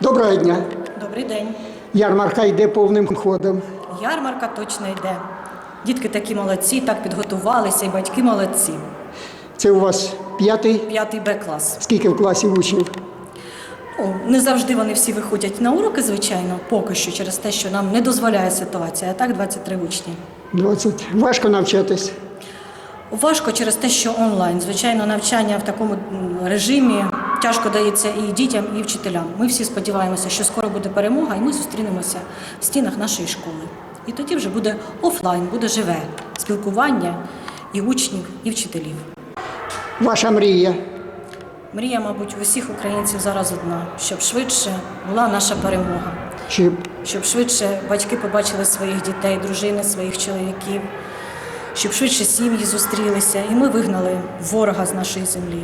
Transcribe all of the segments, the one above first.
Доброго дня. Добрий день. Ярмарка йде повним ходом. Ярмарка точно йде. Дітки такі молодці, так підготувалися, і батьки молодці. Це у вас п'ятий. П'ятий Б клас. Скільки в класі учнів? Ну, не завжди вони всі виходять на уроки, звичайно, поки що через те, що нам не дозволяє ситуація. А так 23 учні. 20. Важко навчатись. Важко через те, що онлайн. Звичайно, навчання в такому режимі тяжко дається і дітям, і вчителям. Ми всі сподіваємося, що скоро буде перемога, і ми зустрінемося в стінах нашої школи. І тоді вже буде офлайн, буде живе спілкування і учнів, і вчителів. Ваша мрія. Мрія, мабуть, у всіх українців зараз одна, щоб швидше була наша перемога, Чи щоб швидше батьки побачили своїх дітей, дружини своїх чоловіків, щоб швидше сім'ї зустрілися, і ми вигнали ворога з нашої землі.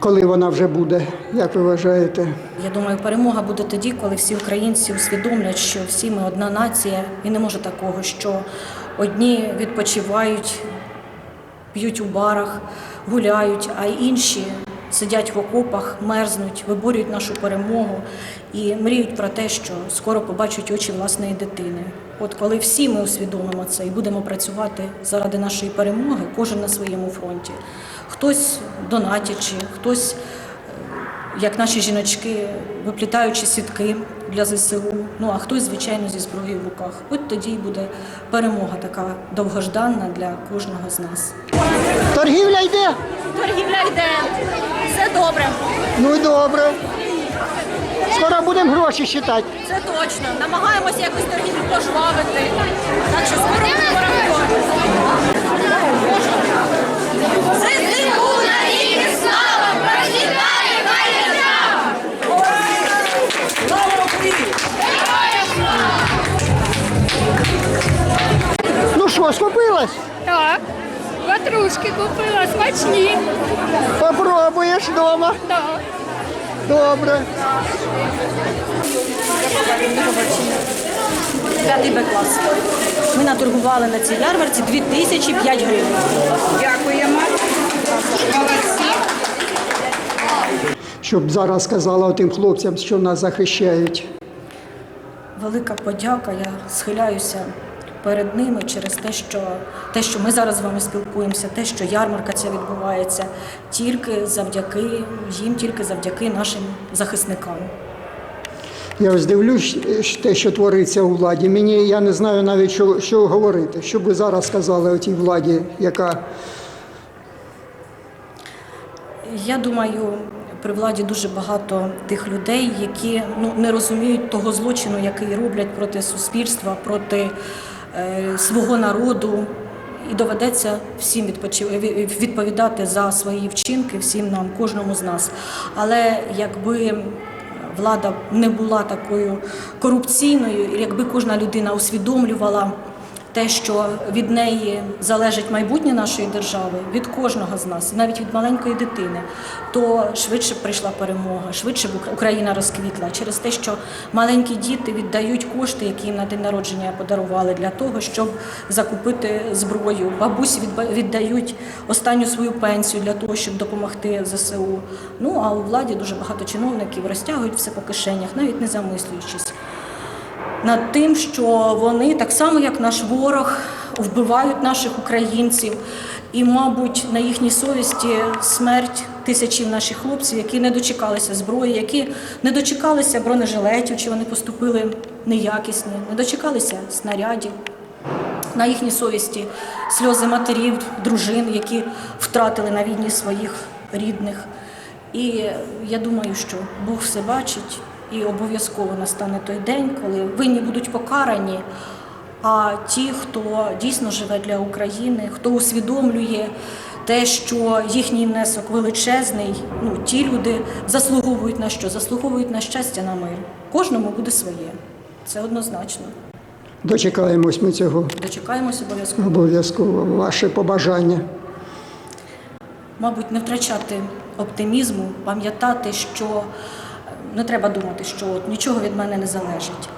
Коли вона вже буде, як ви вважаєте? Я думаю, перемога буде тоді, коли всі українці усвідомлять, що всі ми одна нація, і не може такого, що одні відпочивають, п'ють у барах, гуляють, а інші сидять в окопах, мерзнуть, виборюють нашу перемогу і мріють про те, що скоро побачать очі власної дитини. От коли всі ми усвідомимо це і будемо працювати заради нашої перемоги, кожен на своєму фронті. Хтось донатячи, хтось як наші жіночки, виплітаючи сітки для ЗСУ. Ну а хтось, звичайно, зі зброєю в руках. От тоді й буде перемога така довгожданна для кожного з нас. Торгівля йде? Торгівля йде. Все добре. Ну і добре. Скоро будемо гроші считати. Це точно. Намагаємося якось торгівлю пожвавити. Так що скоро буде ЗСУ Що, скупилась? Так, ватрушки купила, смачні. Попробуєш вдома. Так. Добре. П'ятий Б клас. Ми наторгували на цій ярмарці 2005 гривень. Дякуємо. Щоб зараз сказала тим хлопцям, що нас захищають. Велика подяка. Я схиляюся перед ними через те, що те, що ми зараз з вами спілкуємося, те, що ярмарка ця відбувається, тільки завдяки їм, тільки завдяки нашим захисникам. Я ось дивлюсь е, те, що твориться у владі. Мені я не знаю навіть, що, що говорити. Що б ви зараз сказали о тій владі, яка Я думаю, при владі дуже багато тих людей, які ну не розуміють того злочину, який роблять проти суспільства, проти свого народу. І доведеться всім відповідати за свої вчинки, всім нам, кожному з нас. Але якби влада не була такою корупційною, якби кожна людина усвідомлювала те, що від неї залежить майбутнє нашої держави, від кожного з нас, навіть від маленької дитини, то швидше прийшла перемога, швидше Україна розквітла через те, що маленькі діти віддають кошти, які їм на день народження подарували, для того, щоб закупити зброю. Бабусі віддають останню свою пенсію для того, щоб допомогти ЗСУ. Ну а у владі дуже багато чиновників розтягують все по кишенях, навіть не замислюючись над тим, що вони так само, як наш ворог, вбивають наших українців. І, мабуть, на їхній совісті смерть тисячів наших хлопців, які не дочекалися зброї, які не дочекалися бронежилетів, чи вони поступили неякісні, не дочекалися снарядів. На їхній совісті сльози матерів, дружин, які втратили на війні своїх рідних. І я думаю, що Бог все бачить і обов'язково настане той день, коли винні будуть покарані. А ті, хто дійсно живе для України, хто усвідомлює те, що їхній внесок величезний, ну ті люди заслуговують на що? Заслуговують на щастя, на мир. Кожному буде своє. Це однозначно. дочекаємось ми цього Дочекаємось обов'язково. обов'язково. Ваше побажання. мабуть, не втрачати оптимізму, пам'ятати, що не треба думати, що от нічого від мене не залежить.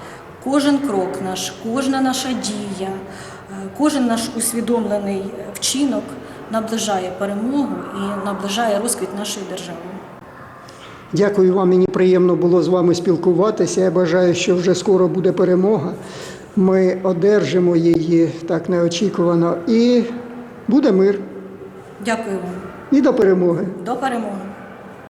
Кожен крок наш, кожна наша дія, е, кожен наш усвідомлений вчинок наближає перемогу і наближає розквіт нашої держави. Дякую вам. Мені приємно було з вами спілкуватися. Я бажаю, що вже скоро буде перемога. Ми одержимо її так неочікувано, і буде мир. Дякую вам. І до перемоги. До перемоги.